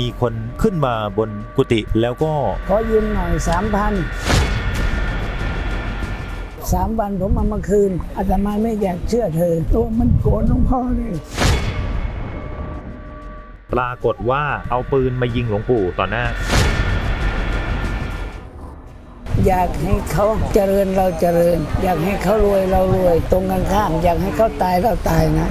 มีคนขึ้นมาบนกุฏิแล้วก็ขอยืมหน่อยสามพันสามวันผมเอามาคืนอาตมาไม่อยากเชื่อเธอ ตัวมันโกรธหลวงพ่อเลยปรากฏว่าเอาปืนมายิงหลวงปู่ต่อหน้า อยากให้เขาเจริญเราเจริญ อยากให้เขารวยเรารวย ตรงกันข้าม อยากให้เขาตายเราตายนะ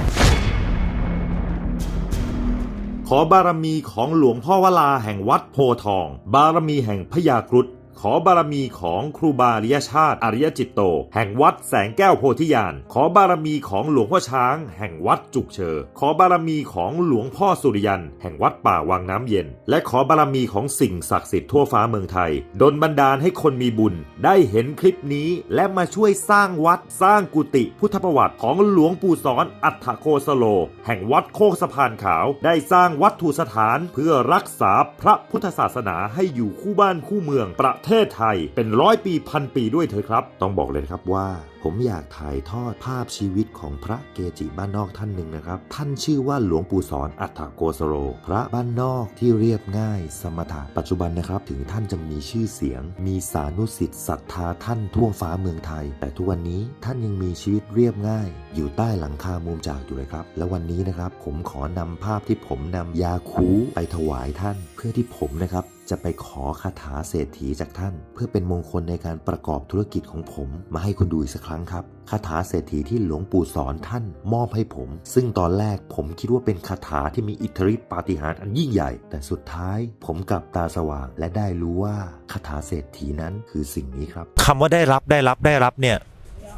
ขอบารมีของหลวงพ่อวลาแห่งวัดโพทอง บารมีแห่งพญาครุฑ ขอบารมีของครูบาอริยชาติอริยจิตโต แห่งวัดแสงแก้วโพธิญาณขอบารมีของหลวงพ่อช้าง แห่งวัดจุกเชอ ขอบารมีของหลวงพ่อสุริยัน แห่งวัดป่าวังน้ำเย็น และขอบารมีของสิ่งศักดิ์สิทธิ์ทั่วฟ้าเมืองไทยดลบันดาลให้คนมีบุญ ได้เห็นคลิปนี้และมาช่วยสร้างวัดสร้างกุฏิพุทธประวัติของหลวงปู่สอนอัฏฐโคสโล แห่งวัดโคกสะพานขาว ได้สร้างวัตถุสถานเพื่อรักษาพระพุทธศาสนาให้อยู่คู่บ้านคู่เมืองประเททศไทยเป็นร้อยปีพันปีด้วยเถอะครับ ต้องบอกเลยครับว่า ผมอยากถ่ายทอดภาพชีวิตของพระเกจิบ้านนอกท่านหนึ่งนะครับ ท่านชื่อว่าหลวงปู่สอนอัฏฐโกสโร พระบ้านนอกที่เรียบง่าย สมถะปัจจุบันนะครับ ถึงท่านจะมีชื่อเสียง มีสานุสิทธิ์ศรัทธาท่านทั่วฟ้าเมืองไทย แต่ทุกวันนี้ท่านยังมีชีวิตเรียบง่าย อยู่ใต้หลังคามุมจากอยู่เลยครับ และวันนี้นะครับผมขอนำภาพที่ผมนำยาคูไปถวายท่าน เพื่อที่ผมนะครับ จะไปขอคาถาเศรษฐีจากท่าน เพื่อเป็นมงคลในการประกอบธุรกิจของผม มาให้คุณดูอีกสักครั้งครับคาถาเศรษฐีที่หลวงปู่สอนท่านมอบให้ผม ซึ่งตอนแรกผมคิดว่าเป็นคาถาที่มีอิทธิฤทธิปาฏิหาริย์อันยิ่งใหญ่ แต่สุดท้ายผมกลับตาสว่างและได้รู้ว่าคาถาเศรษฐีนั้นคือสิ่งนี้ครับคำว่าได้รับได้รับได้รับเนี่ย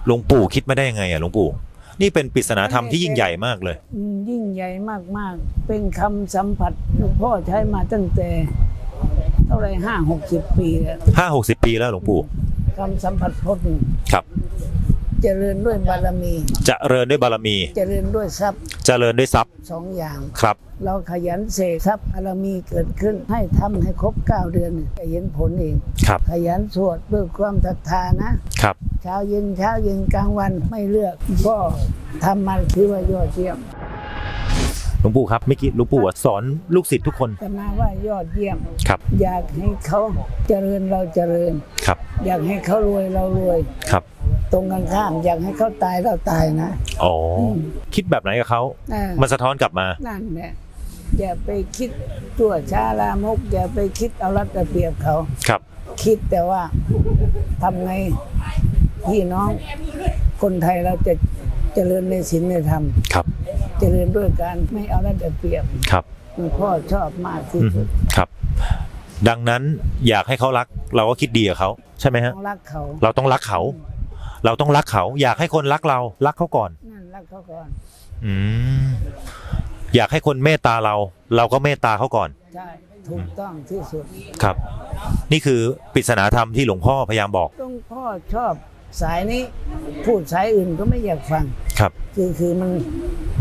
หลวงปู่คิดมาได้ยังไงอะหลวงปู่ นี่เป็นปริศนาธรรมที่ยิ่งใหญ่มากเลยอืมยิ่งใหญ่มากๆ เป็นคำสัมผัสหลวงพ่อใช้มาตั้งแต่เท่าไหรห้าหกสิบปีแล้วห้าหกสิบปีแล้วหลวงปู่คำสัมผัสพจน์นี่ครับ เจริญด้วยบารมีเจะเริญด้วยบารมี เจริญด้วยทรัพย์ เจริญด้วยทรัพย์สองอย่างครับ เราขยันเสกทรัพย์บารมีเกิดขึ้นให้ทำให้ครบเก้าเดือนจะเห็นผลเองครับ ขยันสวดด้วยความศรัทธานะครับเช้าเย็นเช้าเย็นกลางวันไม่เลือกก็ทำมาถือว่ายอดเยี่ยม หลวงปู่ครับเมื่อกี้หลวงปู่อะสอนลูกศิษย์ทุกคนแต่มาว่ายอดเยี่ยม ครับ อยากให้เขาเจริญเราเจริญ ครับ อยากให้เขารวยเรารวย ครับ ตรงกันข้ามอยากให้เขาตายเราตายนะ อ๋อคิดแบบไหนกับเขาอ่ามันสะท้อนกลับมา นั่นแหละอย่าไปคิดตัวช้าลามก อย่าไปคิดเอารัดเอาเปรียบเขา ครับ คิดแต่ว่าทำไงพี่น้องคนไทยเราจะเจริญในศีลในธรรม ครับ เจริญด้วยการไม่เอารัดเอาเปรียบครับหลวงพ่อชอบมากที่อือฮึสุดครับ ดังนั้นอยากให้เขารัก เราก็คิดดีกับเขาใช่ไหมฮะต้องรักเขาเราต้องรักเขา เราต้องรักเขา อยากให้คนรักเรารักเขาก่อน นั่นรักเขาก่อนอืมอยากให้คนเมตตาเรา เราก็เมตตาเขาก่อน ใช่ถูกต้องที่สุดครับ นี่คือปริศนาธรรมที่หลวงพ่อพยายามบอก หลวงพ่อชอบ สายนี้พูดสายอื่นก็ไม่อยากฟังครับ คือคือมัน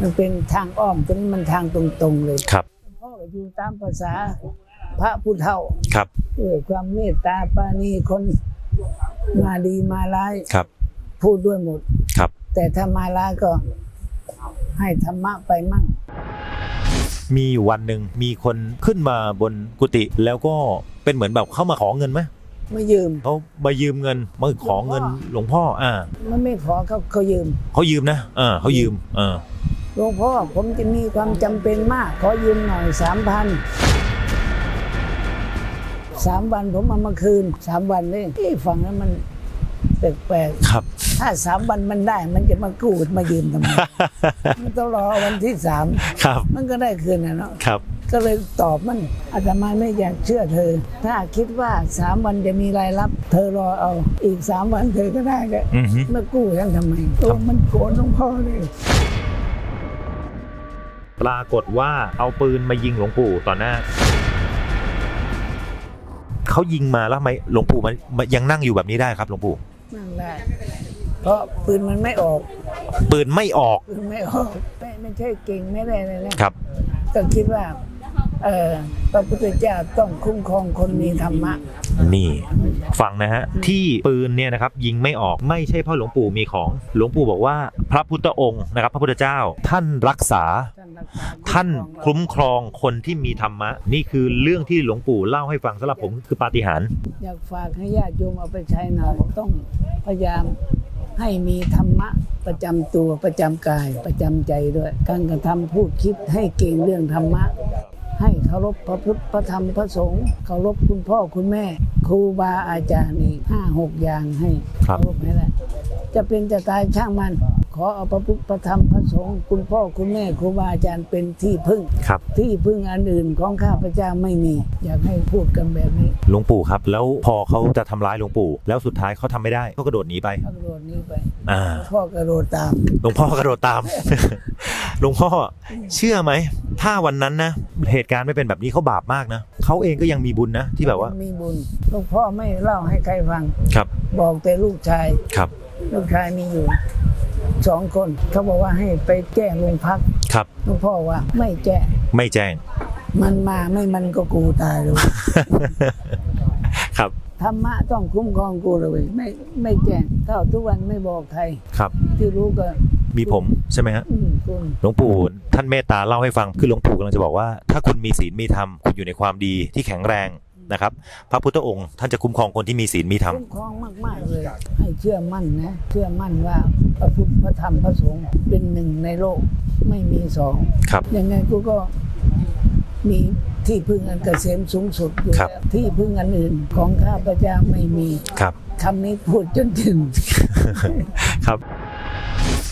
มันเป็นทางอ้อมตรงนี้มันทางตรงๆเลยครับพ่อก็อยู่ตามภาษาพระผู้เฒ่าครับด้วยความเมตตาปราณีคนมาดีมาร้ายครับ พูดด้วยหมดครับ แต่ถ้ามาร้ายก็ให้ธรรมะไปมั่งมีอยู่วันหนึ่งมีคนขึ้นมาบนกุฏิแล้วก็เป็นเหมือนแบบเข้ามาขอเงินไหม ไม่ยืม เขามายืมเงินมาขอเงินหลวงพ่ออ่ามันไม่ขอเขาเขายืม เขายืมนะอ่าเขายืมอ่าหลวงพ่อผมจะมีความจำเป็นมาก ขอยืมหน่อยสามพันสามวันผมเอามาคืนสามวันเลยที่ฟังแล้วมันแปลกครับ ๆถ้าสามวันมันได้ มันจะมากู้มายืมทำไม มันต้องรอวันที่สามครับมันก็ได้คืนนะเนาะครับ ก็เลยตอบมันอาตมาไม่อยากเชื่อเธอ ถ้าคิดว่าสามวันจะมีรายรับ เธอรอเอาอีกสามวันเธอก็ได้ก็อือฮึ มากู้ฉันทำไมตัวมันโกรธหลวงพ่อเลย ปรากฏว่าเอาปืนมายิงหลวงปู่ต่อหน้า เขายิงมาแล้วทำไมหลวงปู่มันมันยังนั่งอยู่แบบนี้ได้ครับหลวงปู่ นั่งได้เพราะปืนมันไม่ออกปืนไม่ออกปืนไม่ออกไม่ไม่ใช่เก่งไม่ได้เลยนะครับ ก็คิดว่า เออพระพุทธเจ้าต้องคุ้มครองคนมีธรรมะ นี่ฟังนะฮะ ที่ปืนเนี่ยนะครับยิงไม่ออกไม่ใช่เพราะหลวงปู่มีของ หลวงปู่บอกว่าพระพุทธองค์นะครับ พระพุทธเจ้าท่านรักษา ท่านรักษท่านคุ้คุ้มครองคนที่มีธรรมะ นี่คือเรื่องที่หลวงปู่เล่าให้ฟังสำหรับผมคือปาฏิหาริย์อยากฝากให้ญาติโยมเอาไปใช้หน่อยต้องพยายามให้มีธรรมะประจำตัวประจำกายประจำใจด้วย การกระทำพูดคิดให้เก่งเรื่องธรรมะ ให้เคารพพระพุทธพระธรรมพระสงฆ์เคารพคุณพ่อคุณแม่ ครูบาอาจารย์อีกห้าหกอย่างให้ครับเคารพให้ได้จะเป็นจะตายช่างมัน ขอเอาพระพุทธพระธรรมพระสงฆ์คุณพ่อคุณแม่ครูบาอาจารย์เป็นที่พึ่ง ครับ ที่พึ่งอันอื่นของข้าพเจ้าไม่มี อยากให้พูดกันแบบนี้หลวงปู่ครับ แล้วพอเขาจะทำร้ายหลวงปู่ แล้วสุดท้ายเขาทำไม่ได้เขากระโดดหนีไป กระโดดหนี้ไปอ่า พ่อกระโดดตาม หลวงพ่อกระโดดตาม หลวงพ่อเชื่อไหม ถ้าวันนั้นนะ เหตุการณ์ไม่เป็นแบบนี้เขาบาปมากนะเขาเองก็ยังมีบุญนะ ที่แบบว่ามีบุญหลวงพ่อไม่เล่าให้ใครฟังครับ บอกแต่ลูกชายครับ ลูกชายมีอยู่สองคนเขาบอกว่าให้ไปแจ้งโรงพักครับหลวงพ่อว่าไม่แจ้งไม่แจ้ง มันมาไม่มันก็กูตายเลยครับธรรมะต้องคุ้มครองกูเลยไม่ไม่แจ้งเท่าทุกวันไม่บอกใครครับ ที่รู้ก็ มีผมใช่ไหมฮะอืมคุณหลวงปู่ท่านเมตตาเล่าให้ฟังคือหลวงปู่กำลังจะบอกว่า ถ้าคุณมีศีลมีธรรมคุณอยู่ในความดีที่แข็งแรงนะครับพระพุทธองค์ท่านจะคุ้มครองคนที่มีศีลมีธรรมคุ้มครองมากๆเลยให้เชื่อมั่นนะเชื่อมั่นว่าพระพุทธพระธรรมพระสงฆ์เป็นหนึ่งในโลกไม่มีสองครับยังไงกูก็มีที่พึ่งอันเกษมสูงสุดอยู่ครับแล้วที่พึ่งอันอื่นของข้าพเจ้าไม่มีครับคำนี้พูดจนถึงครับ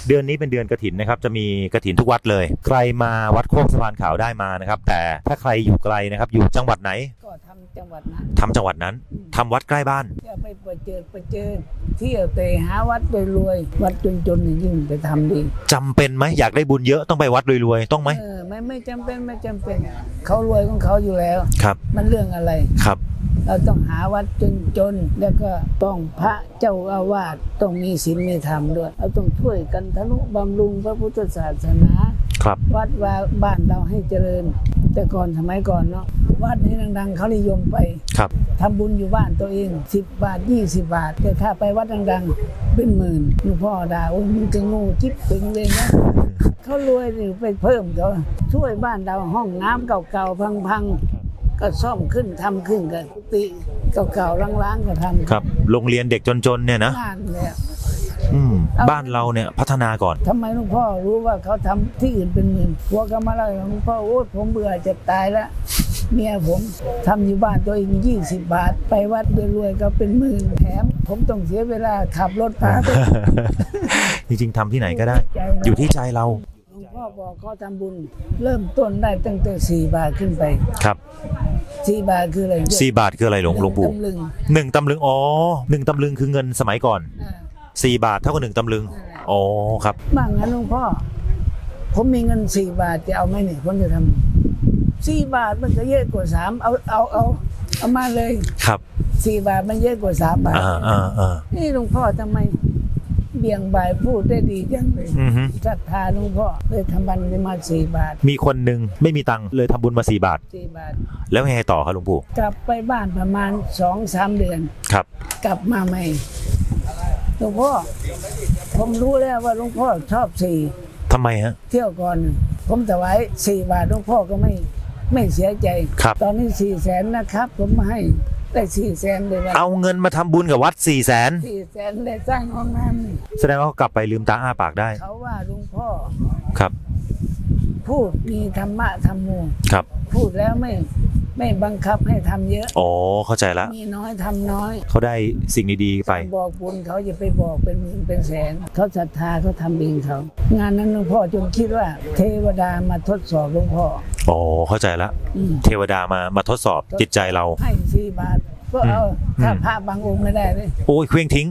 เดือนนี้เป็นเดือนกระถินนะครับจะมีกระถินทุกวัดเลย ใครมาวัดโคกสะพานขาวได้มานะครับ แต่ถ้าใครอยู่ไกลนะครับอยู่จังหวัดไหนก็ทำจังหวัดนั้นทำจังหวัดนั้นทำวัดใกล้บ้านอย่าไปเปิดเจอไปเจอเที่ยวเตะหาวัดรวยๆวัดจนๆนี่ยิ่งไปทำดีจำเป็นไหมอยากได้บุญเยอะต้องไปวัดรวยๆต้องไหมเออไม่ไม่จำเป็นไม่จำเป็น เขารวยของเขาอยู่แล้ว ครับ มันเรื่องอะไร ครับ เราต้องหาวัดจนๆ แล้วก็ต้องพระเจ้าอาวาสต้องมีศีลมีธรรมด้วย เราต้องช่วยกันทนุบำรุงพระพุทธศาสนา ครับ วัดว่าบ้านเราให้เจริญ แต่ก่อนสมัยก่อนเนาะวัดนี้ดังๆ เขานิยมไปครับ ทำบุญอยู่บ้านตัวเอง 10 บาท 20 บาท แต่ถ้าไปวัดดังๆ เป็นหมื่นหลวงพ่อด่าโอ้ยมึงจะโงูจิ๊บเป็นเลยนะ เขารวยหรือไปเพิ่มเขาช่วยบ้านเราห้องน้ำเก่าๆพังๆ ก็ซ่อมขึ้นทำขึ้นกันกุฏิเก่าๆล้างๆก็ทำครับ โรงเรียนเด็กจนๆเนี่ยนะบ้านเนี่ยอืมบ้านเราเนี่ยพัฒนาก่อนทำไมหลวงพ่อรู้ว่าเขาทำที่อื่นเป็นหมื่นพวกก็มาเล่าให้หลวงพ่อโอ้ยผมเบื่อจะตายแล้วเมียผมทำอยู่บ้านตัวเอง20บาท ไปวัดรวยๆก็เป็นหมื่นแถม ผมต้องเสียเวลาขับรถพาไปจริงๆทำที่ไหนก็ได้ใจเราอยู่ที่ใจเราหลวงพ่อ บอกเขาทำบุญ เริ่มต้นได้ตั้งแต่สี่บาทขึ้นไปครับสี่บาทคืออะไรสี่บาทคืออะไรหลวงหลวงปู่ตำลึงหนึ่งตำลึงอ๋อหนึ่งตำลึงคือเงินสมัยก่อนอ่าสี่บาทเท่ากับหนึ่งตำลึงอ๋อครับบ้างงั้นหลวงพ่อผมมีเงินสี่บาทจะเอาไหมเนี่ยผมจะทำสี่บาทมันก็เยอะกว่าสามเอาเอาเอาเอามาเลยครับสี่บาทมันเยอะกว่าสามบาทอ่าอ่าอ่านี่หลวงพ่อทำไม เบี่ยงบ่ายพูดได้ดีจังเลยอือฮึศรัทธาหลวงพ่อเลยทำบันได้มาสี่บาทมีคนหนึ่งไม่มีตังค์เลยทำบุญมาสี่บาท สี่บาท แล้วไงต่อครับหลวงปู่กลับไปบ้านประมาณสองสามเดือน ครับ กลับมาใหม่หลวงพ่อ ผมรู้แล้วว่าหลวงพ่อชอบสี่ทำไมฮะ เที่ยวก่อน ผมถวายสี่บาทหลวงพ่อก็ไม่ไม่เสียใจ ครับ ตอนนี้สี่แสนนะครับ ผมมาให้ ได้สี่แสนเลยว่าเอาเงินมาทำบุญกับวัดสี่แสนสี่แสนได้สร้างห้องน้แสดงว่าเขากลับไปลืมตาอ้าปากได้ำเขาว่าหลวงพ่อครับ พูดมีธรรมะธรรมโมครับ พูดแล้วไม่ ไม่บังคับให้ทำเยอะ อ๋อเข้าใจละมีน้อยทำน้อยเขาได้สิ่งดีๆไป บอกบุญเขาจะไปบอกเป็นหมื่นเป็นแสน เขาศรัทธาเขาทำเองเขา งานนั้นหลวงพ่อจนคิดว่า เทวดามาทดสอบหลวงพ่ออ๋อเข้าใจละอืม เทวดามามาทดสอบจิตใจเรา ให้สี่บาท ก็เอาอืม ถ้าอืมพระบางองค์ไม่ได้เลยโอ้ยเคว้งทิ้ง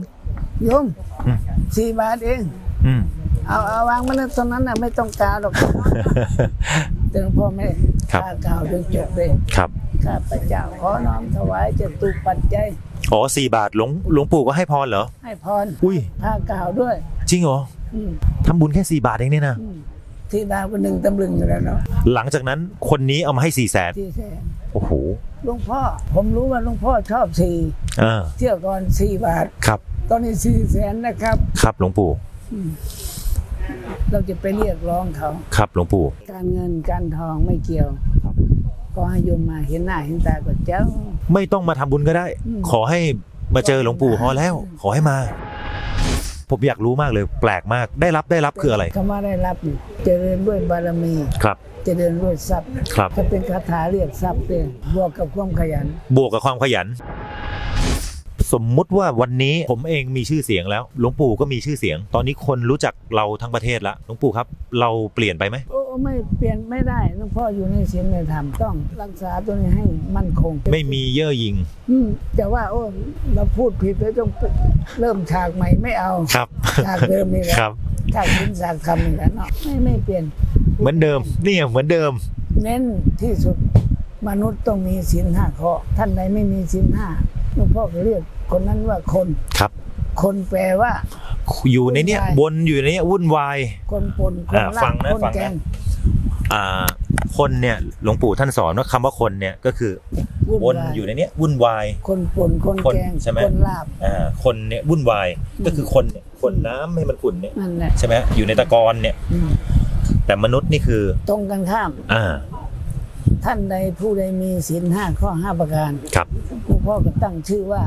โยมอืม สี่บาทเอง อืม เอาเอาวางมันตรงนั้นน่ะไม่ต้องกาวหรอก แต่หลวงพ่อไม่ครับกล้ากาวจนจบเลยครับข้าพเจ้าขอน้อมถวายจตุปัจจัยอ๋อสี่บาทหลวงหลวงปู่ก็ให้พรเหรอ ให้พรอุ้ยผ้ากาวด้วย จริงเหรออืมทำบุญแค่สี่บาทเองเนี่ยนะอืมที่ดาวก็หนึ่งตำลึงอยู่แล้วเนาะหลังจากนั้นคนนี้เอามาให้สี่แสนที่แสนโอ้โหหลวงพ่อ ผมรู้ว่าหลวงพ่อชอบสี่อ่าเที่ยวก่อนสี่บาท ครับตอนนี้สี่แสนนะครับ ครับหลวงปู่ อืม เราจะไปเรียกร้องเขาครับหลวงปู่ การเงินการทองไม่เกี่ยวครับก็ให้โยมมาเห็นหน้าเห็นตาก็เจ้า ไม่ต้องมาทำบุญก็ได้อืมขอให้มาเจอหลวงปู่พอแล้ว ขอให้มา ผมอยากรู้มากเลย แปลกมากได้รับได้รับคืออะไรคำว่าได้รับนี่เจริญด้วยบารมีครับเจริญด้วยทรัพย์ครับก็เป็นคาถาเรียกทรัพย์เลยบวกกับความขยัน บวกกับความขยัน สมมุติว่าวันนี้ผมเองมีชื่อเสียงแล้วหลวงปู่ก็มีชื่อเสียง ตอนนี้คนรู้จักเราทั้งประเทศละหลวงปู่ครับ เราเปลี่ยนไปไหมโอ้ไม่เปลี่ยนไม่ได้หลวงพ่ออยู่ในศีลในธรรมต้องรักษาตัวนี้ให้มั่นคงไม่มีเย่อหยิงอืมแต่ว่าโอ้เราพูดผิดแล้วต้องเริ่มฉากใหม่ไม่เอาครับฉากเดิมนี่แหละครับฉากศีลฉากธรรมนี่แหละเนาะไม่ไม่เปลี่ยนเหมือนเดิมเนี่ยเหมือนเดิม เน้นที่สุดมนุษย์ต้องมีศีลห้าข้อท่านใดไม่มีศีลห้า หลวงพ่อก็เรียกคนนั้นว่าคนครับ คนแปลว่า อยู่ในเนี้ยวุ่นวายบนอยู่ในเนี้ยวุ่นวาย คนปนคนอ่าลาฟักงนะคนฟังนะแกงอ่าคนเนี่ยหลวงปู่ท่านสอนว่าคำว่าคนเนี่ยก็คือวุ่นวนวายอยู่ในเนี้ยวุ่นวาย คนปนคนคนแกงใช่ไหมคนลาบอ่าคนเนี่ยวุ่นวายก็คือคนเนี่ยคนน้ำให้มันขุ่นเนี่ยนั่นแหละใช่ไหมอยู่ในตะกอนเนี่ยอืมแต่มนุษย์นี่คือ ตรงกันข้าม อ่า ท่านใดผู้ใดมีศีลห้าข้อห้าประการครับหลวง พ่อก็ตั้งชื่อว่า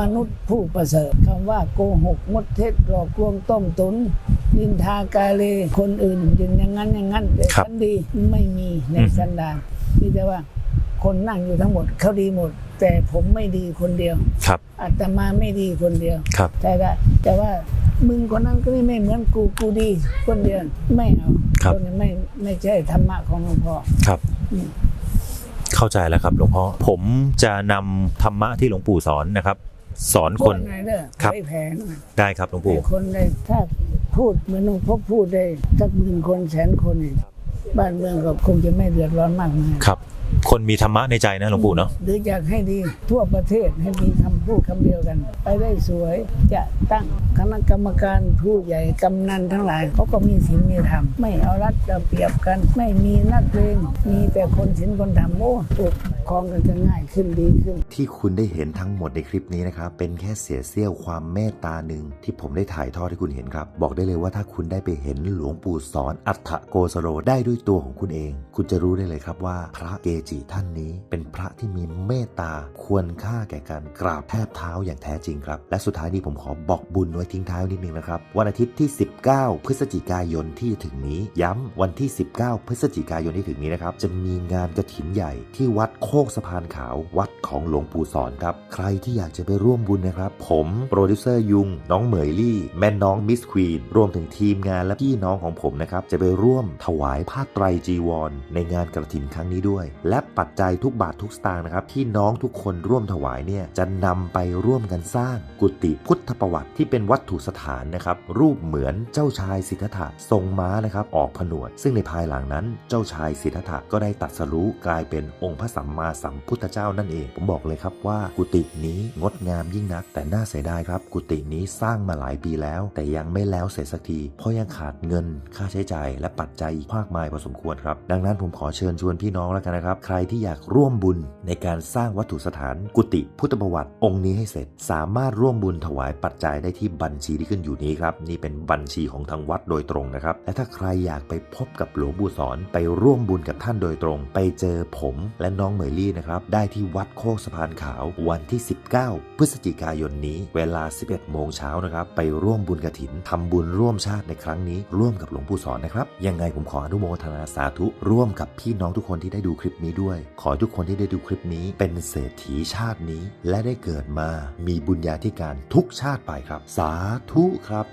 มนุษย์ผู้ประเสริฐคำว่าโกหกมดเท็จหลอกลวงต้มตุนนินทากาเลคนอื่นอย่างอย่างนั้นอย่างนั้นแต่ครับฉันดีไม่มีในอืมสันดานมีแต่ว่าคนนั่งอยู่ทั้งหมดเขาดีหมด แต่ผมไม่ดีคนเดียว ครับอาตมาไม่ดีคนเดียวครับใช่ได้แต่ว่ามึงคนนั้นก็ไม่เหมือนกูกูดีคนเดียวไม่เอาครับนนี้ไม่ไม่ใช่ธรรมะของหลวงพ่อครับอืม เข้าใจแล้วครับหลวงพ่อผมจะนำธรรมะที่หลวงปู่สอนนะครับ สอนคนพูดหน่อยเด้อครับ ไม่แพ้หน่อยได้ครับหลวงปู่แต่คนได้ถ้าพูดเหมือนหลวงพ่อพูดได้สักหมื่นคนแสนคนนี่บ้านเมืองก็คงจะไม่เดือดร้อนมากมายครับ คนมีธรรมะในใจนะหลวงปู่เนาะหรืออยากให้ดีทั่วประเทศให้มีคำพูดคำเดียวกัน ไปได้สวยจะตั้งคณะกรรมการผู้ใหญ่กำนันทั้งหลายเขาก็มีศีลมีธรรมไม่เอารัดเอาเปรียบกัน ไม่มีนักเลงมีแต่คนศีลคนธรรมโอ้ถูก ครองกันจะง่ายขึ้นดีขึ้น ที่คุณได้เห็นทั้งหมดในคลิปนี้นะครับ เป็นแค่เศษเสี้ยวความเมตตาหนึ่งที่ผมได้ถ่ายทอดให้คุณเห็นครับ บอกได้เลยว่าถ้าคุณได้ไปเห็นหลวงปู่สอนอัฏฐโกสโรได้ด้วยตัวของคุณเอง คุณจะรู้ได้เลยครับว่า พระเกจิท่านนี้ เป็นพระที่มีเมตตาควรค่าแก่การกราบแทบเท้าอย่างแท้จริงครับ และสุดท้ายนี้ผมขอบอกบุญไว้ทิ้งท้ายนิดนึงนะครับ วันอาทิตย์ที่ 19 พฤศจิกายนที่ถึงนี้ ย้ำวันที่ 19 พฤศจิกายนที่ถึงนี้นะครับจะมีงานกระถินใหญ่ที่วัดโคกสะพานขาววัดของหลวงปู่สอนครับ ใครที่อยากจะไปร่วมบุญนะครับ ผมโปรดิวเซอร์ยุง น้องเหมยลี่ แม่น้องมิสควีน รวมถึงทีมงานและพี่น้องของผมนะครับ จะไปร่วมถวายผ้าไตรจีวร ในงานกระถินครั้งนี้ด้วย และปัจจัยทุกบาททุกสตางค์นะครับ ที่น้องทุกคนร่วมถวายเนี่ยจะนำไปร่วมกันสร้างกุฏิพุทธประวัติที่เป็นวัตถุสถานนะครับรูปเหมือนเจ้าชายสิทธัตถะทรงม้านะครับออกผนวด ซึ่งในภายหลังนั้นเจ้าชายสิทธัตถะก็ได้ตัดสรู้กลายเป็นองค์พระสัมมาสัมพุทธเจ้านั่นเอง ผมบอกเลยครับว่ากุฏินี้งดงามยิ่งนัก แต่น่าเสียดายครับ กุฏินี้สร้างมาหลายปีแล้ว แต่ยังไม่แล้วเสร็จสักทีเพราะยังขาดเงินค่าใช้จ่ายและปัจจัยอีกมากมายพอสมควรครับ ดังนั้นผมขอเชิญชวนพี่น้องแล้วกันนะครับ ใครที่อยากร่วมบุญในการสร้างวัตถุสถานกุฏิพุทธประวัติองค์นี้ให้เสร็จ สามารถร่วมบุญถวายปัจจัยได้ที่บัญชีที่ขึ้นอยู่นี้ครับนี่เป็นบัญชีของทางวัดโดยตรงนะครับและถ้าใครอยากไปพบกับหลวงปู่สอนไปร่วมบุญกับท่านโดยตรง ไปเจอผมและน้องเหมยลี่นะครับได้ที่วัดโคกสะพานขาววันที่ 19 พฤศจิกายนนี้ เวลา 11 โมงเช้านะครับไปร่วมบุญกระถินทำบุญร่วมชาติในครั้งนี้ ร่วมกับหลวงปู่สอนนะครับ ยังไงผมขออนุโมทนาสาธุร่วมกับพี่น้องทุกคนที่ได้ดูคลิปนี้ด้วย ขอทุกคนที่ได้ดูคลิปนี้ เป็นเศรษฐีชาตินี้ และได้เกิดมามีบุญญาธิการทุกชาติไปครับ สาธุครับ